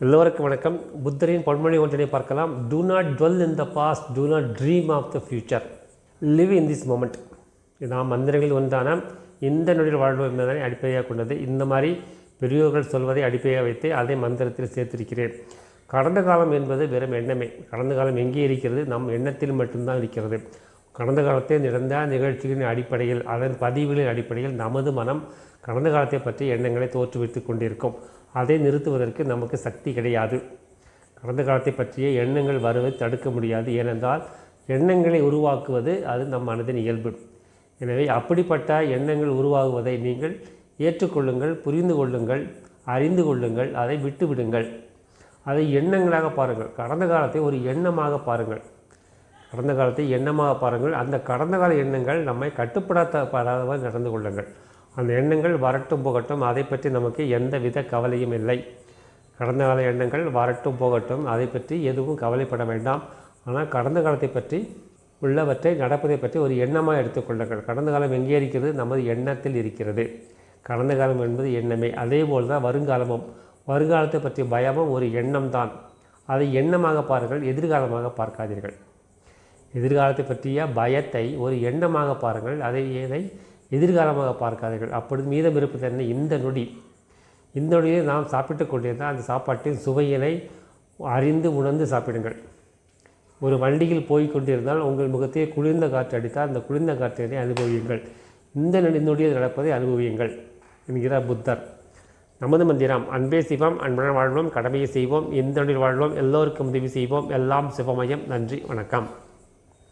எல்லோருக்கும் வணக்கம். புத்தரின் பொன்மொழி ஒன்றினை பார்க்கலாம். Do not dwell in the past do not dream of the future live in this moment நாம் மந்திரங்களில் ஒன்றான இந்த நொடியில் வாழ்வோம் என்பதனை அடிப்படையாக கொண்டது. இந்த மாதிரி பெரியோர்கள் சொல்வதை அடிப்படையாக வைத்து அதை மந்திரத்தில் சேர்த்திருக்கிறேன். கடந்த காலம் என்பது வெறும் எண்ணமே. கடந்த காலம் எங்கே இருக்கிறது? நம் எண்ணத்தில் மட்டும்தான் இருக்கிறது. கடந்த காலத்தை நடந்த நிகழ்ச்சிகளின் அடிப்படையில் அதன் பதிவுகளின் அடிப்படையில் நமது மனம் கடந்த காலத்தை பற்றி எண்ணங்களை தோற்றுவித்து கொண்டிருக்கும். அதை நிறுத்துவதற்கு நமக்கு சக்தி கிடையாது. கடந்த காலத்தை பற்றிய எண்ணங்கள் வருவதை தடுக்க முடியாது. ஏனென்றால் எண்ணங்களை உருவாக்குவது அது நம் மனதின் இயல்பு. எனவே அப்படிப்பட்ட எண்ணங்கள் உருவாகுவதை நீங்கள் ஏற்றுக்கொள்ளுங்கள் புரிந்து கொள்ளுங்கள் அறிந்து கொள்ளுங்கள் அதை விட்டுவிடுங்கள். அதை எண்ணங்களாக பாருங்கள். கடந்த காலத்தை ஒரு எண்ணமாக பாருங்கள். கடந்த காலத்தை எண்ணமாக பாருங்கள். அந்த கடந்த கால எண்ணங்கள் நம்மை கட்டுப்படுத்தப்படாதவர் நடந்து கொள்ளுங்கள். அந்த எண்ணங்கள் வரட்டும் போகட்டும் அதை பற்றி நமக்கு எந்த வித கவலையும் இல்லை. கடந்த கால எண்ணங்கள் வரட்டும் போகட்டும் அதை பற்றி எதுவும் கவலைப்பட வேண்டாம். ஆனால் கடந்த காலத்தை பற்றி உள்ளவற்றை நடப்பதை பற்றி ஒரு எண்ணமாக எடுத்துக்கொள்ளுங்கள் கடந்த காலம் எங்கே இருக்கிறது? நமது எண்ணத்தில் இருக்கிறது. கடந்த காலம் என்பது எண்ணமே. அதே போல் தான் வருங்காலமும். வருங்காலத்தை பற்றிய பயமும் ஒரு எண்ணம் தான் அதை எண்ணமாக பாருங்கள் எதிர்காலமாக பார்க்காதீர்கள். எதிர்காலத்தை பற்றிய பயத்தை ஒரு எண்ணமாக பாருங்கள். அதை எதை எதிர்காலமாக பார்க்காதீர்கள். அப்பொழுது மீதம் இருப்பது என்ன? இந்த நொடி. இந்த நொடியை நாம் சாப்பிட்டு கொண்டிருந்தால் அந்த சாப்பாட்டின் சுவையினை அறிந்து உணர்ந்து சாப்பிடுங்கள். ஒரு வண்டியில் போய் கொண்டிருந்தால் உங்கள் முகத்தை குளிர்ந்த காற்று அடித்தால் அந்த குளிர்ந்த காற்றினை அனுபவியுங்கள். இந்த நொடி நொடியில் நடப்பதை அனுபவியுங்கள் என்கிறார் புத்தர். நமது மந்திரம் அன்பே சிவம் அன்புடன் வாழ்வோம் கடமையை செய்வோம் இந்த நொடியில் வாழ்வோம் எல்லோருக்கும் உதவி செய்வோம். எல்லாம் சிவமயம். நன்றி வணக்கம்.